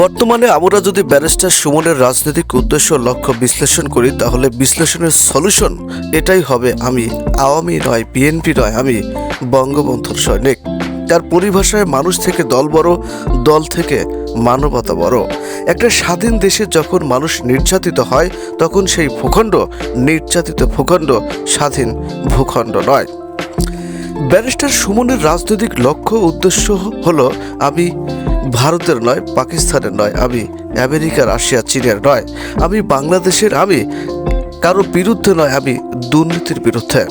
বর্তমানে আমরা যদি ব্যারিস্টার সুমনের রাজনৈতিক উদ্দেশ্য লক্ষ্য বিশ্লেষণ করি, তাহলে বিশ্লেষণের সলিউশন এটাই হবে আমি আওয়ামী নয়, বিএনপি নয়, আমি বঙ্গবন্ধুর সৈনিক। তার পরিভাষায় মানুষ থেকে দল বড়, দল থেকে মানবতা বড়। একটা স্বাধীন দেশে যখন মানুষ নির্যাতিত হয়, তখন সেই ভূখণ্ড নির্যাতিত ভূখণ্ড স্বাধীন ভূখণ্ড নয়। ব্যারিস্টার সুমনের রাজনৈতিক লক্ষ্য উদ্দেশ্য হলো, আমি ভারতের নয়, পাকিস্তানের নয়, আমি আমেরিকা, রাশিয়া, চীনের নয়, আমি বাংলাদেশের, আমি কারও বিরুদ্ধে নয়, আমি দুর্নীতির বিরুদ্ধে।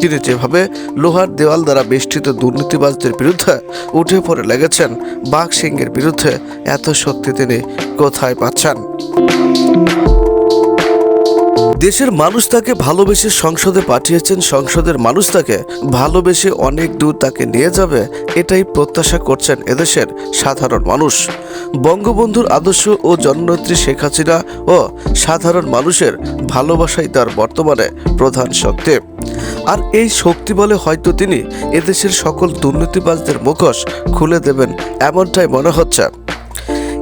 তিনি যেভাবে লোহার দেওয়াল দ্বারা বেষ্টিত দুর্নীতিবাজদের বিরুদ্ধে উঠে পড়ে লেগেছেন, বাঘ সিংয়ের বিরুদ্ধে এত শক্তি তিনি কোথায় পাচ্ছেন? দেশের মানুষ তাকে ভালোবেসে সংসদে পাঠিয়েছেন, সংসদের মানুষ তাকে ভালোবেসে অনেক দূর তাকে নিয়ে যাবে, এটাই প্রত্যাশা করছেন এদেশের সাধারণ মানুষ। বঙ্গবন্ধুর আদর্শ ও জননেত্রী শেখ হাসিনা ও সাধারণ মানুষের ভালোবাসাই তার বর্তমানে প্রধান শক্তি। আর এই শক্তি বলে হয়তো তিনি এদেশের সকল দুর্নীতিবাজদের মুখোশ খুলে দেবেন, এমনটাই মনে হচ্ছে।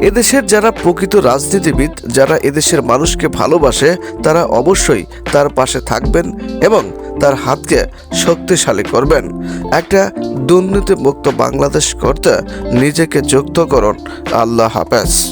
এদেশের যারা প্রকৃত রাজনীতিবিদ, যারা এদেশের মানুষকে ভালোবাসে, তারা অবশ্যই তার পাশে থাকবেন এবং তার হাতকে শক্তিশালী করবেন। একটা দুর্নীতিমুক্ত বাংলাদেশ করতে নিজেকে যুক্ত করুন। আল্লাহ হাফেজ।